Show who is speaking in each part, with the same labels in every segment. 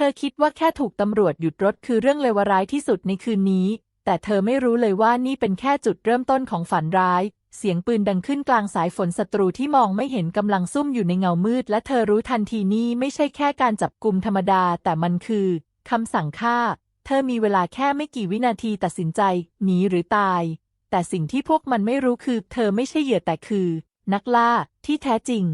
Speaker 1: ธอคิดว่าแค่ถูกตำรวจหยุดรถคือเรื่องเลวร้ายที่สุดในคืนนี้ แต่เธอไม่รู้เลยว่านี่เป็นแค่จุดเริ่มต้นของฝันร้าย เสียงปืนดังขึ้นกลางสายฝนศัตรูที่มองไม่เห็นกำลังซุ่มอยู่ในเงามืด และเธอรู้ทันทีนี่ไม่ใช่แค่การจับกลุ่มธรรมดา แต่มันคือคำสั่งฆ่า เธอมีเวลาแค่ไม่กี่วินาทีตัดสินใจหนีหรือตาย แต่สิ่งที่พวกมันไม่รู้คือ เธอไม่ใช่เหยื่อแต่คือ นักล่าที่แท้จริง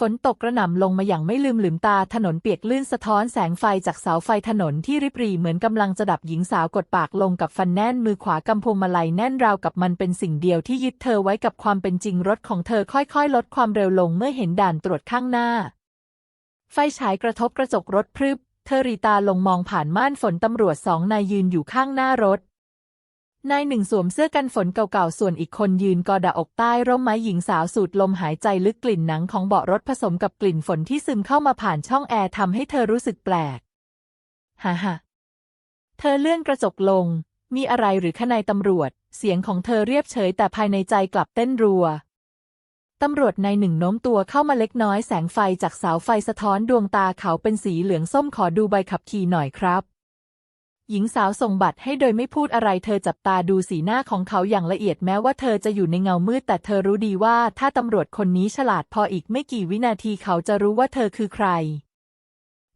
Speaker 1: ฝนตกกระหน่ำลงมาอย่างไม่ลืมหลืมตาถนนเปียกลื่นสะท้อนแสงไฟจากเสาไฟถนนที่ริบหรี่เหมือนกำลังจะดับหญิงสาวกดปากลงกับฟันแน่นมือขวากำพวงมาลัยแน่นราวกับมันเป็นสิ่งเดียวที่ยึดเธอไว้กับความเป็นจริงรถของเธอค่อยๆ ลดความเร็วลงเมื่อเห็นด่านตรวจข้างหน้า ไฟฉายกระทบกระจกรถพรึบ เธอรีตาลงมองผ่านม่านฝนตำรวจสองนายยืนอยู่ข้างหน้ารถ นายหนึ่งสวมเสื้อกันฝนเก่าๆ ส่วนอีกคนยืนกอดาอกใต้ร่มไม้หญิงสาวสูดลมหายใจลึกกลิ่นหนังของเบาะรถผสมกับกลิ่นฝนที่ซึมเข้ามาผ่านช่องแอร์ทำให้เธอรู้สึกแปลกฮ่าฮ่าเธอเลื่อนกระจกลง มีอะไรหรือขนายตำรวจ เสียงของเธอเรียบเฉยแต่ภายในใจกลับเต้นรัว ตำรวจนายหนึ่งโน้มตัวเข้ามาเล็กน้อยแสงไฟจากเสาไฟสะท้อนดวงตาเขาเป็นสีเหลืองส้มขอดูใบขับขี่หน่อยครับ หญิงสาวส่งบัตรให้โดยไม่พูดอะไร เธอจับตาดูสีหน้าของเขาอย่างละเอียดแม้ว่าเธอจะอยู่ในเงามืด แต่เธอรู้ดีว่าถ้าตำรวจคนนี้ฉลาดพออีกไม่กี่วินาทีเขาจะรู้ว่าเธอคือใคร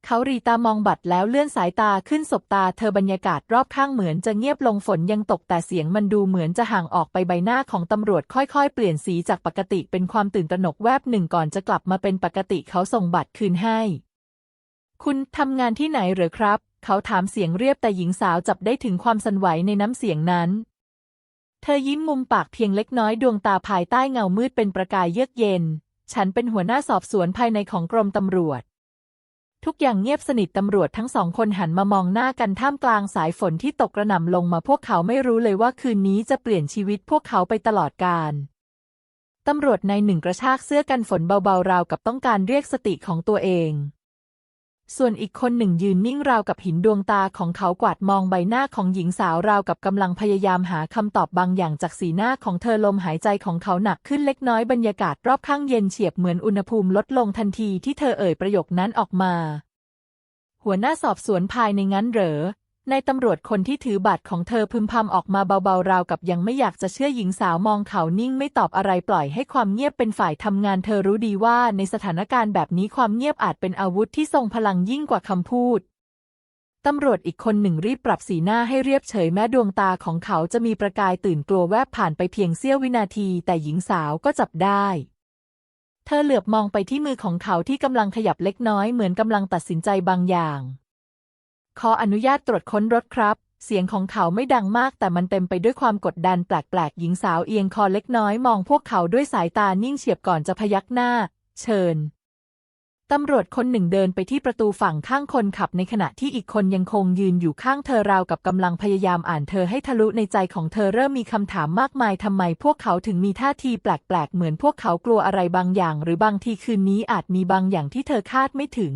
Speaker 1: เขารีตามองบัตรแล้วเลื่อนสายตาขึ้นสบตา เธอบรรยากาศรอบข้างเหมือนจะเงียบลงฝนยังตกแต่เสียงมันดูเหมือนจะห่างออกไปใบหน้าของตำรวจค่อยๆ เปลี่ยนสีจากปกติเป็นความตื่นตระหนกแวบหนึ่งก่อนจะกลับมาเป็นปกติเขาส่งบัตรคืนให้ คุณทำงานที่ไหนหรือครับ เขาถามเสียงเรียบแต่หญิงสาวจับได้ถึงความสั่นไหวในน้ำเสียงนั้น เธอยิ้มมุมปากเพียงเล็กน้อยดวงตาภายใต้เงามืดเป็นประกายเยือกเย็น ฉันเป็นหัวหน้าสอบสวนภายในของกรมตำรวจ ทุกอย่างเงียบสนิทตำรวจทั้งสองคนหันมามองหน้ากันท่ามกลางสายฝนที่ตกกระหน่ำลงมาพวกเขาไม่รู้เลยว่าคืนนี้จะเปลี่ยนชีวิตพวกเขาไปตลอดกาลตำรวจนายหนึ่งกระชากเสื้อกันฝนเบาๆราวกับต้องการเรียกสติของตัวเอง ส่วนอีกคนหนึ่งยืนนิ่งราวกับหินดวงตาของเขากวาดมองใบหน้าของหญิงสาวราวกับกำลังพยายามหาคำตอบบางอย่างจากสีหน้าของเธอลมหายใจของเขาหนักขึ้นเล็กน้อยบรรยากาศรอบข้างเย็นเฉียบเหมือนอุณหภูมิลดลงทันทีที่เธอเอ่ยประโยคนั้นออกมา หัวหน้าสอบสวนภายในงั้นเหรอ ในตำรวจคนที่ถือบัตรของเธอพึมพำออกมาเบาๆราวกับยังไม่อยากจะเชื่อหญิงสาวมองเขานิ่งไม่ตอบอะไรปล่อยให้ความเงียบเป็นฝ่ายทำงานเธอรู้ดีว่าในสถานการณ์แบบนี้ความเงียบอาจเป็นอาวุธที่ทรงพลังยิ่งกว่าคำพูด ตำรวจอีกคนหนึ่งรีบปรับสีหน้าให้เรียบเฉยแม้ดวงตาของเขาจะมีประกายตื่นกลัวแวบผ่านไปเพียงเสี้ยววินาที แต่หญิงสาวก็จับได้เธอเหลือบมองไปที่มือของเขาที่กำลังขยับเล็กน้อยเหมือนกำลังตัดสินใจบางอย่าง ขออนุญาตตรวจค้นรถครับ เสียงของเขาไม่ดังมาก แต่มันเต็มไปด้วยความกดดันแปลกๆ หญิงสาวเอียงคอเล็กน้อยมองพวกเขาด้วยสายตานิ่งเฉียบก่อนจะพยักหน้า เชิญตำรวจคนหนึ่งเดินไปที่ประตูฝั่งข้างคนขับในขณะที่อีกคนยังคงยืนอยู่ข้างเธอราวกับกำลังพยายามอ่านเธอให้ทะลุในใจของเธอเริ่มมีคำถามมากมายทำไมพวกเขาถึงมีท่าทีแปลกๆ เหมือนพวกเขากลัวอะไรบางอย่าง หรือบางทีคืนนี้อาจมีบางอย่างที่เธอคาดไม่ถึง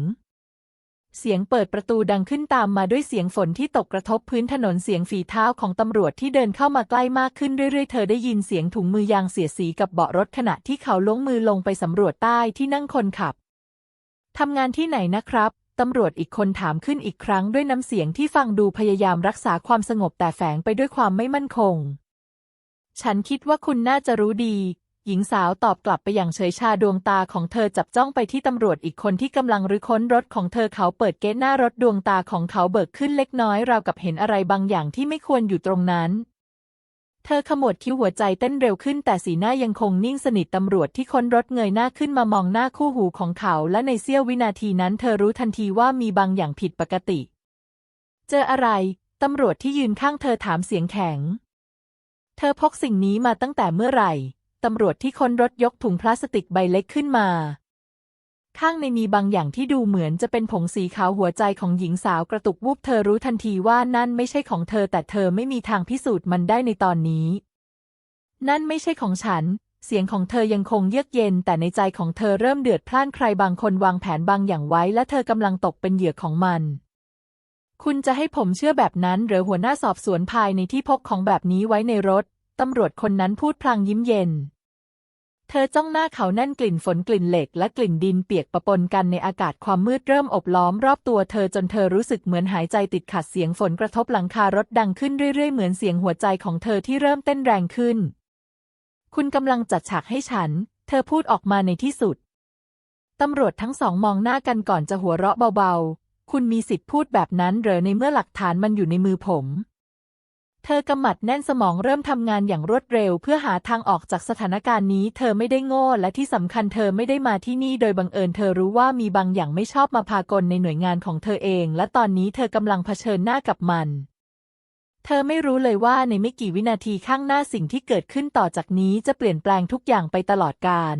Speaker 1: เสียงเปิดประตูดังขึ้นตามมาด้วยเสียงฝนที่ตกกระทบพื้นถนนเสียงฝีเท้าของตำรวจที่เดินเข้ามาใกล้มากขึ้นเรื่อยๆ เธอได้ยินเสียงถุงมือยางเสียสีกับเบาะรถขณะที่เขาล้วงมือลงไปสำรวจใต้ที่นั่งคนขับ ทำงานที่ไหนนะครับ ตำรวจอีกคนถามขึ้นอีกครั้งด้วยน้ำเสียงที่ฟังดูพยายามรักษาความสงบแต่แฝงไปด้วยความไม่มั่นคง ฉันคิดว่าคุณน่าจะรู้ดี หญิงสาวตอบกลับไปอย่างเฉยชาดวงตาของเธอจับจ้องไปที่ตำรวจอีกคนที่กำลังรื้อค้นรถของเธอเขาเปิดเกตหน้ารถดวงตาของเขาเบิกขึ้นเล็กน้อยราวกับเห็นอะไรบางอย่างที่ไม่ควรอยู่ตรงนั้น เธอขมวดคิ้วหัวใจเต้นเร็วขึ้นแต่สีหน้ายังคงนิ่งสนิทตำรวจที่ค้นรถเงยหน้าขึ้นมามองหน้าคู่หูของเขาและในเสี้ยววินาทีนั้นเธอรู้ทันทีว่ามีบางอย่างผิดปกติ เจออะไรตำรวจที่ยืนข้างเธอถามเสียงแข็ง เธอพกสิ่งนี้มาตั้งแต่เมื่อไหร่ ตำรวจที่ค้นรถยกถุงพลาสติกใบเล็กขึ้นมา ข้างในมีบางอย่างที่ดูเหมือนจะเป็นผงสีขาวหัวใจของหญิงสาวกระตุกวูบเธอรู้ทันทีว่านั่นไม่ใช่ของเธอ แต่เธอไม่มีทางพิสูจน์มันได้ในตอนนี้ นั่นไม่ใช่ของฉัน เสียงของเธอยังคงเยือกเย็น แต่ในใจของเธอเริ่มเดือดพล่านใครบางคนวางแผนบางอย่างไว้ และเธอกำลังตกเป็นเหยื่อของมันคุณจะให้ผมเชื่อแบบนั้นหรือหัวหน้าสอบสวนภายในที่พกของแบบนี้ไว้ในรถ ตำรวจคนนั้นพูดพลางยิ้มเย็น เธอจ้องหน้าเขาแน่นกลิ่นฝนกลิ่นเหล็กและกลิ่นดินเปียกปะปนกันในอากาศความมืดเริ่มอบล้อมรอบตัวเธอจนเธอรู้สึกเหมือนหายใจติดขัดเสียงฝนกระทบหลังคารถดังขึ้นเรื่อยๆ เหมือนเสียงหัวใจของเธอที่เริ่มเต้นแรงขึ้น คุณกำลังจัดฉากให้ฉัน เธอพูดออกมาในที่สุด ตำรวจทั้งสองมองหน้ากันก่อนจะหัวเราะเบาๆ คุณมีสิทธิ์พูดแบบนั้นเหรอในเมื่อหลักฐานมันอยู่ในมือผม เธอกำหมัดแน่นสมองเริ่มทำงานอย่างรวดเร็ว เพื่อหาทางออกจากสถานการณ์นี้ เธอไม่ได้โง่และที่สำคัญเธอไม่ได้มาที่นี่โดยบังเอิญเธอรู้ว่ามีบางอย่างไม่ชอบมาพากลในหน่วยงานของเธอเอง และตอนนี้เธอกำลังเผชิญหน้ากับมัน เธอไม่รู้เลยว่าในไม่กี่วินาทีข้างหน้าสิ่งที่เกิดขึ้นต่อจากนี้จะเปลี่ยนแปลงทุกอย่างไปตลอดกาล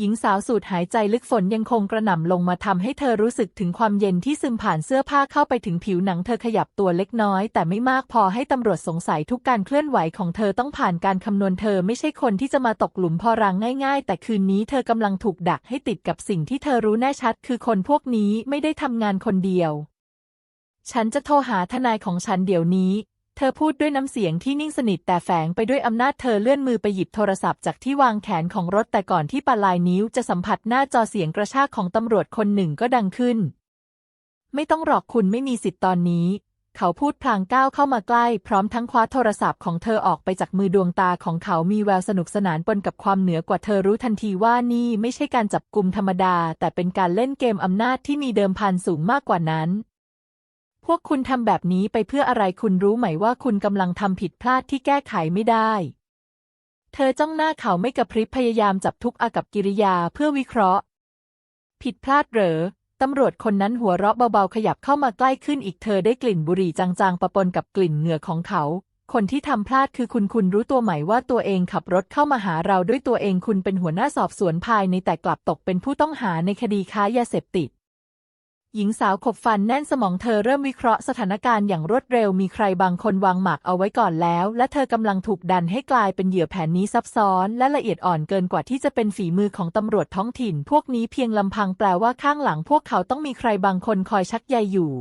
Speaker 1: หญิงสาวสูดหายใจลึกฝนยังคงกระหน่ำลงมาทำให้เธอรู้สึกถึงความเย็นที่ซึมผ่านเสื้อผ้าเข้าไปถึงผิวหนังเธอขยับตัวเล็กน้อย แต่ไม่มากพอให้ตำรวจสงสัยทุกการเคลื่อนไหวของเธอต้องผ่านการคำนวณเธอไม่ใช่คนที่จะมาตกหลุมพอรังง่ายๆ แต่คืนนี้เธอกำลังถูกดักให้ติดกับสิ่งที่เธอรู้แน่ชัด คือคนพวกนี้ไม่ได้ทำงานคนเดียว ฉันจะโทรหาทนายของฉันเดี๋ยวนี้ เธอพูดด้วยน้ำเสียงที่นิ่งสนิทแต่แฝงไปด้วยอำนาจเธอเลื่อนมือไปหยิบโทรศัพท์จากที่วางแขนของรถแต่ก่อนที่ปลายนิ้วจะสัมผัสหน้าจอเสียงกระชากของตำรวจคนหนึ่งก็ดังขึ้น ไม่ต้องหรอกคุณไม่มีสิทธิ์ตอนนี้ เขาพูดพลางก้าวเข้ามาใกล้ พร้อมทั้งคว้าโทรศัพท์ของเธอออกไปจากมือดวงตาของเขามีแววสนุกสนานปนกับความเหนือกว่าเธอรู้ทันทีว่านี่ไม่ใช่การจับกุมธรรมดา แต่เป็นการเล่นเกมอำนาจที่มีเดิมพันสูงมากกว่านั้น พวกคุณทำแบบนี้ไปเพื่ออะไรคุณรู้ไหมว่าคุณกำลังทำผิดพลาดที่แก้ไขไม่ได้ เธอจ้องหน้าเขาไม่กระพริบพยายามจับทุกอากับกิริยาเพื่อวิเคราะห์ ผิดพลาดเหรอตำรวจคนนั้นหัวเราะเบาๆขยับเข้ามาใกล้ขึ้นอีกเธอได้กลิ่นบุหรี่จางๆปะปนกับกลิ่นเหงื่อของเขา คนที่ทำพลาดคือคุณคุณรู้ตัวไหมว่าตัวเองขับรถเข้ามาหาเราด้วยตัวเองคุณเป็นหัวหน้าสอบสวนภายในแต่กลับตกเป็นผู้ต้องหาในคดีค้ายาเสพติด หญิงสาวขบฟันแน่นสมองเธอเริ่มวิเคราะห์สถานการณ์อย่างรวดเร็วมีใครบางคนวางหมากเอาไว้ก่อนแล้ว และเธอกำลังถูกดันให้กลายเป็นเหยื่อแผนนี้ซับซ้อน และละเอียดอ่อนเกินกว่าที่จะเป็นฝีมือของตำรวจท้องถิ่น พวกนี้เพียงลำพังแปลว่าข้างหลังพวกเขาต้องมีใครบางคนคอยชักใยอยู่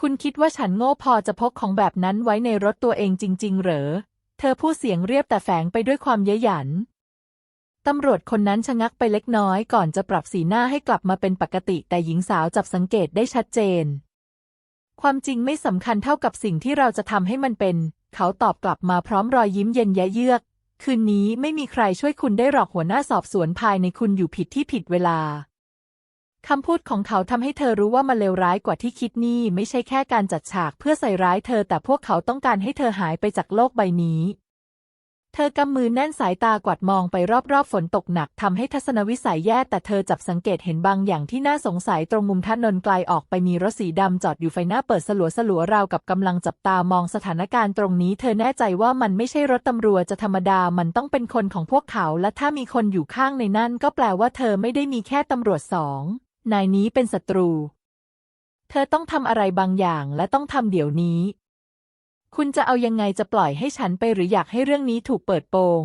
Speaker 1: คุณคิดว่าฉันโง่พอจะพกของแบบนั้นไว้ในรถตัวเองจริง ๆ เหรอ เธอพูดเสียงเรียบแต่แฝงไปด้วยความเย้ยหยัน ตำรวจคนนั้นชะงักไปเล็กน้อยก่อนจะปรับสีหน้าให้กลับมาเป็นปกติ แต่หญิงสาวจับสังเกตได้ชัดเจน ความจริงไม่สำคัญเท่ากับสิ่งที่เราจะทำให้มันเป็น เขาตอบกลับมาพร้อมรอยยิ้มเย็นแยเยือก คืนนี้ไม่มีใครช่วยคุณได้หรอกหัวหน้าสอบสวนภายในคุณอยู่ผิดที่ผิดเวลาคำพูดของเขาทำให้เธอรู้ว่ามันเลวร้ายกว่าที่คิดนี่ไม่ใช่แค่การจัดฉากเพื่อใส่ร้ายเธอแต่พวกเขาต้องการให้เธอหายไปจากโลกใบนี้ เธอกำมือแน่นสายตากวาดมองไปรอบๆฝนตกหนักทำให้ทัศนวิสัยแย่แต่เธอจับสังเกตเห็นบางอย่างที่น่าสงสัยตรงมุมถนนไกลออกไปมีรถสีดำจอดอยู่ไฟหน้าเปิดสลัวสลัวๆราวกับกำลังจับตามองสถานการณ์ตรงนี้เธอแน่ใจว่ามันไม่ใช่รถตำรวจจะธรรมดามันต้องเป็นคนของพวกเขา และถ้ามีคนอยู่ข้างในนั่นก็แปลว่าเธอไม่ได้มีแค่ตำรวจสองนายนี้เป็นศัตรู เธอต้องทำอะไรบางอย่างและต้องทำเดี๋ยวนี้ คุณจะเอายังไงจะปล่อยให้ฉันไปหรืออยากให้เรื่องนี้ถูกเปิดโปง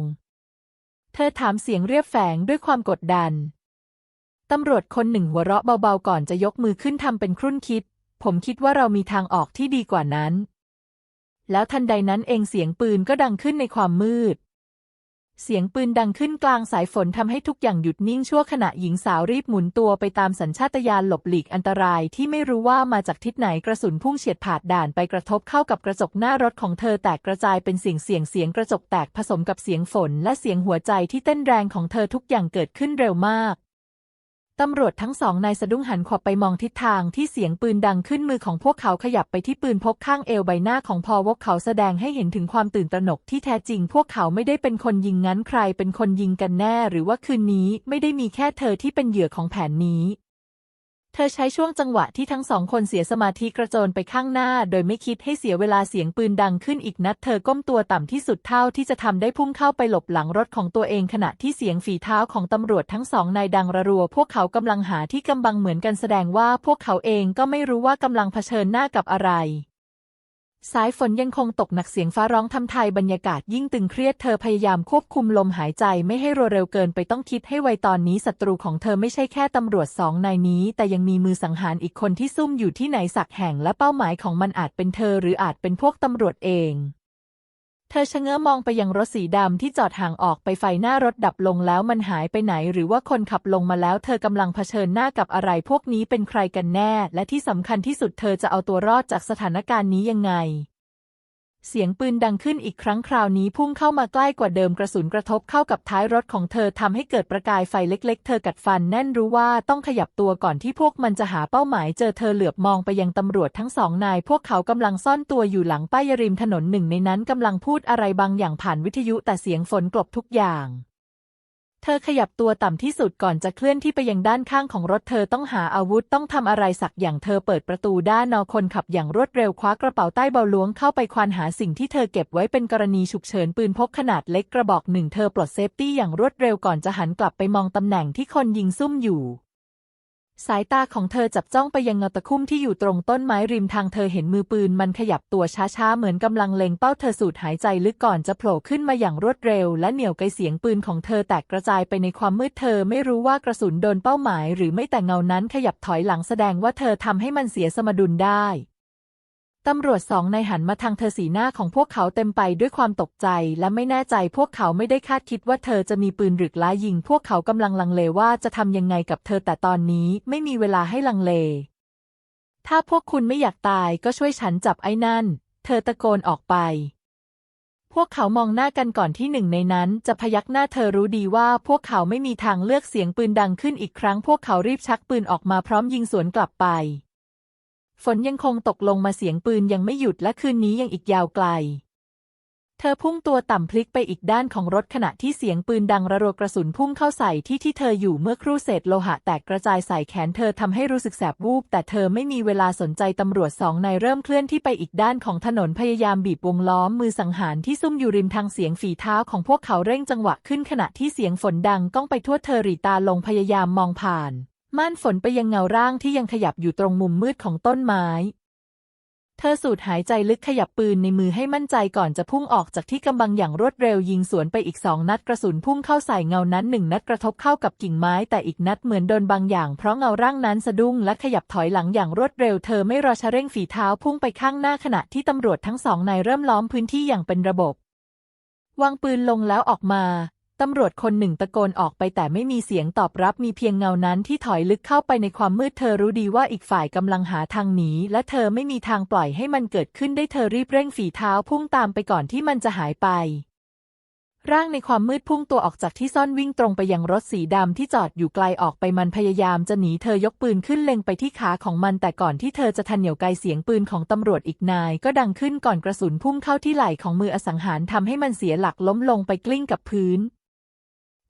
Speaker 1: เธอถามเสียงเรียบแฝงด้วยความกดดัน ตำรวจคนหนึ่งหัวเราะเบาๆก่อนจะยกมือขึ้นทำเป็นครุ่นคิด ผมคิดว่าเรามีทางออกที่ดีกว่านั้น แล้วทันใดนั้นเองเสียงปืนก็ดังขึ้นในความมืด เสียงปืนดังขึ้นกลางสายฝนทำให้ทุกอย่างหยุดนิ่งชั่วขณะหญิงสาวรีบหมุนตัวไปตามสัญชาตญาณหลบหลีกอันตรายที่ไม่รู้ว่ามาจากทิศไหนกระสุนพุ่งเฉียดผาดด่านไปกระทบเข้ากับกระจกหน้ารถของเธอแตกกระจายเป็นเสียงเสียงเสียงกระจกแตกผสมกับเสียงฝนและเสียงหัวใจที่เต้นแรงของเธอทุกอย่างเกิดขึ้นเร็วมาก ตำรวจทั้งสองนายสะดุ้งหันขวับไปมองทิศทางที่เสียงปืนดังขึ้นมือของพวกเขาขยับไปที่ปืนพกข้างเอวใบหน้าของพอวกเขาแสดงให้เห็นถึงความตื่นตระหนกที่แท้จริง พวกเขาไม่ได้เป็นคนยิงงั้นใครเป็นคนยิงกันแน่ หรือว่าคืนนี้ไม่ได้มีแค่เธอที่เป็นเหยื่อของแผนนี้ เธอใช้ช่วงจังหวะที่ทั้งสองคนเสียสมาธิกระโจนไปข้างหน้า โดยไม่คิดให้เสียเวลาเสียงปืนดังขึ้นอีกนัด เธอก้มตัวต่ำที่สุดเท่าที่จะทำได้พุ่งเข้าไปหลบหลังรถของตัวเองขณะที่เสียงฝีเท้าของตำรวจทั้งสองนายดังระรัว พวกเขากำลังหาที่กำบังเหมือนกันแสดงว่าพวกเขาเองก็ไม่รู้ว่ากำลังเผชิญหน้ากับอะไร สายฝนยังคงตกหนักเสียงฟ้าร้องทำไทยบรรยากาศยิ่งตึงเครียดเธอพยายามควบคุมลมหายใจไม่ให้รัวเร็วเกินไปต้องคิดให้ไวตอนนี้ศัตรูของเธอไม่ใช่แค่ตำรวจสองนายนี้ แต่ยังมีมือสังหารอีกคนที่ซุ่มอยู่ที่ไหนสักแห่งและเป้าหมายของมันอาจเป็นเธอหรืออาจเป็นพวกตำรวจเอง เธอชะเง้อมองไปยังรถสีดำที่จอดห่างออกไปไฟหน้ารถดับลงแล้วมันหายไปไหน หรือว่าคนขับลงมาแล้ว เธอกำลังเผชิญหน้ากับอะไรพวกนี้เป็นใครกันแน่ และที่สำคัญที่สุดเธอจะเอาตัวรอดจากสถานการณ์นี้ยังไง เสียงปืนดังขึ้นอีกครั้งคราวนี้พุ่งเข้ามาใกล้กว่าเดิมกระสุนกระทบเข้ากับท้ายรถของเธอทำให้เกิดประกายไฟเล็กๆ เธอกัดฟันแน่นรู้ว่าต้องขยับตัวก่อนที่พวกมันจะหาเป้าหมายเจอเธอเหลือบมองไปยังตำรวจทั้งสองนาย พวกเขากำลังซ่อนตัวอยู่หลังป้ายริมถนนหนึ่งในนั้นกำลังพูดอะไรบางอย่างผ่านวิทยุแต่เสียงฝนกลบทุกอย่าง เธอขยับตัวต่ำที่สุดก่อนจะเคลื่อนที่ไปยังด้านข้างของรถเธอต้องหาอาวุธต้องทำอะไรสักอย่างเธอเปิดประตูด้านนอคนขับอย่างรวดเร็วคว้ากระเป๋าใต้เบาล้วงเข้าไปควานหาสิ่งที่เธอเก็บไว้เป็นกรณีฉุกเฉินปืนพกขนาดเล็กกระบอกหนึ่งเธอปลดเซฟตี้อย่างรวดเร็วก่อนจะหันกลับไปมองตำแหน่งที่คนยิงซุ่มอยู่ สายตาของเธอจับจ้องไปยังเงาตะคุ่มที่อยู่ตรงต้นไม้ริมทางเธอเห็นมือปืนมันขยับตัวช้าๆ เหมือนกำลังเล็งเป้าเธอสูดหายใจลึกก่อนจะโผล่ขึ้นมาอย่างรวดเร็ว และเหนี่ยวไกเสียงปืนของเธอแตกกระจายไปในความมืดเธอไม่รู้ว่ากระสุนโดนเป้าหมาย หรือไม่แต่เงานั้นขยับถอยหลังแสดงว่าเธอทำให้มันเสียสมดุลได้ ตำรวจสองนายหันมาทางเธอสีหน้าของพวกเขาเต็มไปด้วยความตกใจและไม่แน่ใจพวกเขาไม่ได้คาดคิดว่าเธอจะมีปืนหรือล้ายิง พวกเขากำลังลังเลว่าจะทำยังไงกับเธอแต่ตอนนี้ไม่มีเวลาให้ลังเล ถ้าพวกคุณไม่อยากตายก็ช่วยฉันจับไอ้นั่น เธอตะโกนออกไป พวกเขามองหน้ากันก่อนที่หนึ่งในนั้นจะพยักหน้าเธอรู้ดีว่าพวกเขาไม่มีทางเลือกเสียงปืนดังขึ้นอีกครั้ง พวกเขารีบชักปืนออกมาพร้อมยิงสวนกลับไป ฝนยังคงตกลงมาเสียงปืนยังไม่หยุดและคืนนี้ยังอีกยาวไกล เธอพุ่งตัวต่ำพลิกไปอีกด้านของรถขณะที่เสียงปืนดังระรัวกระสุนพุ่งเข้าใส่ที่ที่เธออยู่เมื่อครู่เศษโลหะแตกกระจายใส่แขนเธอทำให้รู้สึกแสบวูบ แต่เธอไม่มีเวลาสนใจตำรวจสองนายเริ่มเคลื่อนที่ไปอีกด้านของถนนพยายามบีบวงล้อมมือสังหารที่ซุ่มอยู่ริมทางเสียงฝีเท้าของพวกเขาเร่งจังหวะขึ้นขณะที่เสียงฝนดังก้องไปทั่วเธอรีตาลงพยายามมองผ่าน ม่านฝนไปยังเงาร่างที่ยังขยับอยู่ตรงมุมมืดของต้นไม้ เธอสูดหายใจลึกขยับปืนในมือให้มั่นใจก่อนจะพุ่งออกจากที่กำบังอย่างรวดเร็วยิงสวนไปอีกสองนัดกระสุนพุ่งเข้าใส่เงานั้นหนึ่งนัดกระทบเข้ากับกิ่งไม้แต่อีกนัดเหมือนโดนบางอย่างเพราะเงาร่างนั้นสะดุ้งและขยับถอยหลังอย่างรวดเร็วเธอไม่รอชะเร่งฝีเท้าพุ่งไปข้างหน้าขณะที่ตำรวจทั้งสองนายเริ่มล้อมพื้นที่อย่างเป็นระบบวางปืนลงแล้วออกมา ตำรวจคนหนึ่งตะโกนออกไปแต่ไม่มีเสียงตอบรับมีเพียงเงานั้นที่ถอยลึกเข้าไปในความมืดเธอรู้ดีว่าอีกฝ่ายกำลังหาทางหนีและเธอไม่มีทางปล่อยให้มันเกิดขึ้นได้เธอรีบเร่งฝีเท้าพุ่งตามไปก่อนที่มันจะหายไป ร่างในความมืดพุ่งตัวออกจากที่ซ่อนวิ่งตรงไปยังรถสีดำที่จอดอยู่ไกลออกไปมันพยายามจะหนีเธอยกปืนขึ้นเล็งไปที่ขาของมันแต่ก่อนที่เธอจะทันเหนี่ยวไกลเสียงปืนของตำรวจอีกนาย ก็ดังขึ้นก่อนกระสุนพุ่งเข้าที่ไหล่ของมืออสังหารทำให้มันเสียหลักล้มลงไปกลิ้งกับพื้น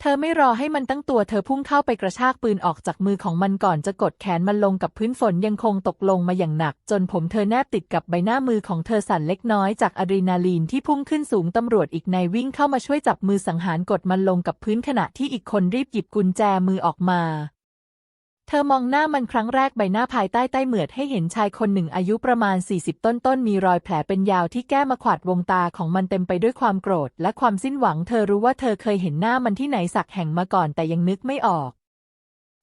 Speaker 1: เธอไม่รอให้มันตั้งตัวเธอพุ่งเข้าไปกระชากปืนออกจากมือของมันก่อนจะกดแขนมันลงกับพื้นฝนยังคงตกลงมาอย่างหนัก จนผมเธอแนบติดกับใบหน้ามือของเธอสั่นเล็กน้อยจากอะดรีนาลีนที่พุ่งขึ้นสูงตำรวจอีกนายวิ่งเข้ามาช่วยจับมือสังหารกดมันลงกับพื้นขณะที่อีกคนรีบหยิบกุญแจมือออกมา เธอมองหน้ามันครั้งแรกใบหน้าภายใต้ใต้เหมือดให้เห็นชายคนหนึ่งอายุประมาณ 40 ต้นต้นมีรอยแผลเป็นยาวที่แก้มาขวาดวงตาของมันเต็มไปด้วยความโกรธ และความสิ้นหวัง เธอรู้ว่าเธอเคยเห็นหน้ามันที่ไหนสักแห่งมาก่อนแต่ยังนึกไม่ออก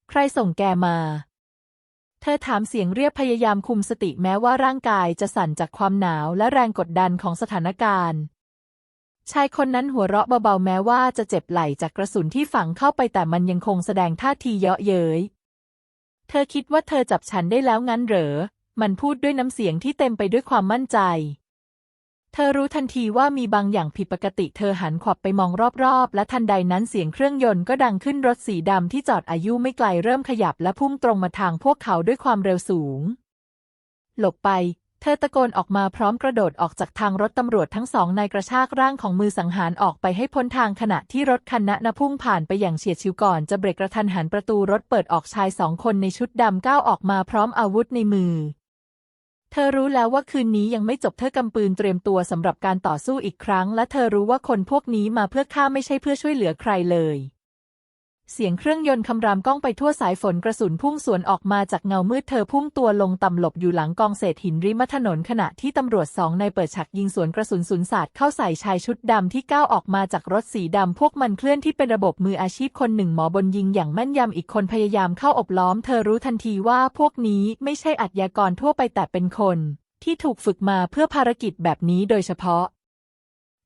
Speaker 1: ใครส่งแกมา เธอถามเสียงเรียบพยายามคุมสติแม้ว่าร่างกายจะสั่นจากความหนาวและแรงกดดันของสถานการณ์ชายคนนั้นหัวเราะเบาๆแม้ว่าจะเจ็บไหล่จากกระสุนที่ฝังเข้าไปแต่มันยังคงแสดงท่าทีเยาะเย้ย เธอคิดว่าเธอจับฉันได้แล้วงั้นเหรอ มันพูดด้วยน้ำเสียงที่เต็มไปด้วยความมั่นใจ เธอรู้ทันทีว่ามีบางอย่างผิดปกติ เธอหันขวับไปมองรอบๆ และทันใดนั้นเสียงเครื่องยนต์ก็ดังขึ้นรถสีดำที่จอดอายุไม่ไกลเริ่มขยับและพุ่งตรงมาทางพวกเขาด้วยความเร็วสูง หลบไป เธอตะโกนออกมาพร้อมกระโดดออกจากทางรถตำรวจทั้งสองนายกระชากร่างของมือสังหารออกไปให้พ้นทางขณะที่รถคันนั้นพุ่งผ่านไปอย่างเฉียดฉิวก่อนจะเบรกกระทันหันประตูรถเปิดออกชายสองคนในชุดดำก้าวออกมาพร้อมอาวุธในมือ เธอรู้แล้วว่าคืนนี้ยังไม่จบเธอกำปืนเตรียมตัวสำหรับการต่อสู้อีกครั้ง และเธอรู้ว่าคนพวกนี้มาเพื่อฆ่าไม่ใช่เพื่อช่วยเหลือใครเลย เสียงเครื่องยนต์คำรามก้องไปทั่วสายฝนกระสุนพุ่งสวนออกมาจากเงามืดเธอพุ่งตัวลงต่ำหลบอยู่หลังกองเศษหินริมถนนขณะที่ตำรวจสองนายเปิดฉากยิงสวนกระสุนสุนศาสตร์เข้าใส่ชายชุดดำที่ก้าวออกมาจากรถสีดำพวกมันเคลื่อนที่เป็นระบบมืออาชีพคนหนึ่งหมอบนยิงอย่างแม่นยำอีกคนพยายามเข้าอบล้อมเธอรู้ทันทีว่าพวกนี้ไม่ใช่อาชญากรทั่วไปแต่เป็นคน ที่ถูกฝึกมาเพื่อภารกิจแบบนี้โดยเฉพาะ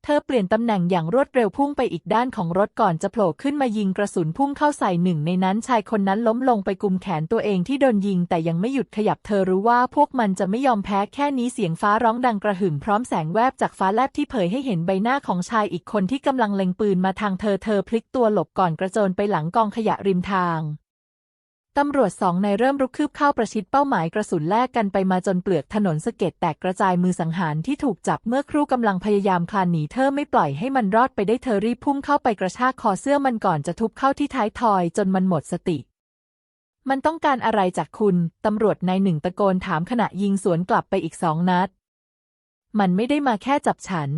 Speaker 1: เธอเปลี่ยนตำแหน่งอย่างรวดเร็วพุ่งไปอีกด้านของรถก่อนจะโผล่ขึ้นมายิงกระสุนพุ่งเข้าใส่หนึ่งในนั้นชายคนนั้นล้มลงไปกุมแขนตัวเองที่โดนยิงแต่ยังไม่หยุดขยับเธอรู้ว่าพวกมันจะไม่ยอมแพ้แค่นี้เสียงฟ้าร้องดังกระหึ่มพร้อมแสงแวบจากฟ้าแลบที่เผยให้เห็นใบหน้าของชายอีกคนที่กำลังเล็งปืนมาทางเธอเธอพลิกตัวหลบก่อนกระโจนไปหลังกองขยะริมทาง ตำรวจสองนายเริ่มรุกคืบเข้าประชิดเป้าหมายกระสุนแลกกันไปมาจนเปลือกถนนสะเก็ดแตกกระจายมือสังหารที่ถูกจับเมื่อครู่กำลังพยายามคลานหนีเธอไม่ปล่อยให้มันรอดไปได้เธอรีบพุ่งเข้าไปกระชากคอเสื้อมันก่อนจะทุบเข้าที่ท้ายทอยจนมันหมดสติ มันต้องการอะไรจากคุณตำรวจนายหนึ่งตะโกนถามขณะยิงสวนกลับไปอีกสองนัด มันไม่ได้มาแค่จับฉัน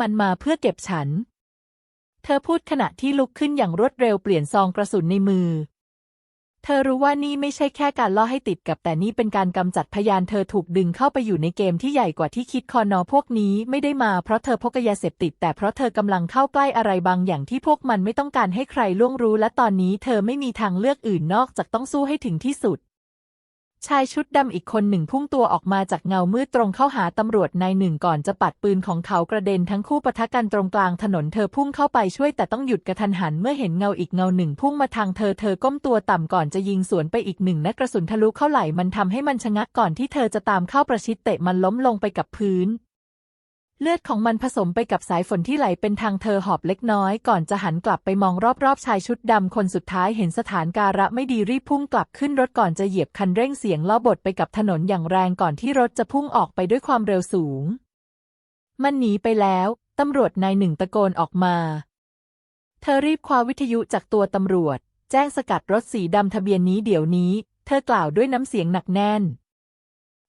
Speaker 1: มันมาเพื่อเก็บฉัน เธอพูดขณะที่ลุกขึ้นอย่างรวดเร็วเปลี่ยนซองกระสุนในมือ เธอรู้ว่านี่ไม่ใช่แค่การล่อให้ติดกับแต่นี่เป็นการกำจัดพยานเธอถูกดึงเข้าไปอยู่ในเกมที่ใหญ่กว่าที่คิดคอนอพวกนี้ไม่ได้มาเพราะเธอพกยาเสพติด แต่เพราะเธอกำลังเข้าใกล้อะไรบางอย่างที่พวกมันไม่ต้องการให้ใครล่วงรู้ และตอนนี้เธอไม่มีทางเลือกอื่นนอกจากต้องสู้ให้ถึงที่สุด ชายชุดดำอีกคนหนึ่งพุ่งตัวออกมาจากเงามืดตรงเข้าหาตำรวจนายหนึ่งก่อนจะปัดปืนของเขากระเด็นทั้งคู่ปะทะกันตรงกลางถนนเธอพุ่งเข้าไปช่วยแต่ต้องหยุดกระทันหันเมื่อเห็นเงาอีกเงาหนึ่งพุ่งมาทางเธอเธอก้มตัวต่ำก่อนจะยิงสวนไปอีกหนึ่งนัดกระสุนทะลุเข้าไหล่มันทำให้มันชะงักก่อนที่เธอจะตามเข้าประชิดเตะมันล้มลงไปกับพื้น เลือดของมันผสมไปกับสายฝนที่ไหลเป็นทางเธอหอบเล็กน้อย ก่อนจะหันกลับไปมองรอบๆชายชุดดำคนสุดท้ายเห็นสถานการะไม่ดีรีบพุ่งกลับขึ้นรถก่อนจะเหยียบคันเร่งเสียงล้อบดไปกับถนนอย่างแรงก่อนที่รถจะพุ่งออกไปด้วยความเร็วสูง มันหนีไปแล้ว ตำรวจนายหนึ่งตะโกนออกมา เธอรีบคว้าวิทยุจากตัวตำรวจ แจ้งสกัดรถสีดำทะเบียนนี้เดี๋ยวนี้ เธอกล่าวด้วยน้ำเสียงหนักแน่น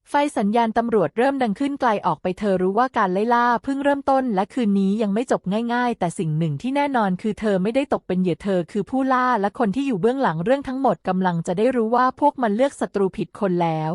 Speaker 1: ไฟสัญญาณตำรวจเริ่มดังขึ้นไกลออกไปเธอรู้ว่าการไล่ล่าเพิ่งเริ่มต้นและคืนนี้ยังไม่จบง่าย ๆ แต่สิ่งหนึ่งที่แน่นอนคือเธอไม่ได้ตกเป็นเหยื่อเธอคือผู้ล่าและคนที่อยู่เบื้องหลังเรื่องทั้งหมดกำลังจะได้รู้ว่าพวกมันเลือกศัตรูผิดคนแล้ว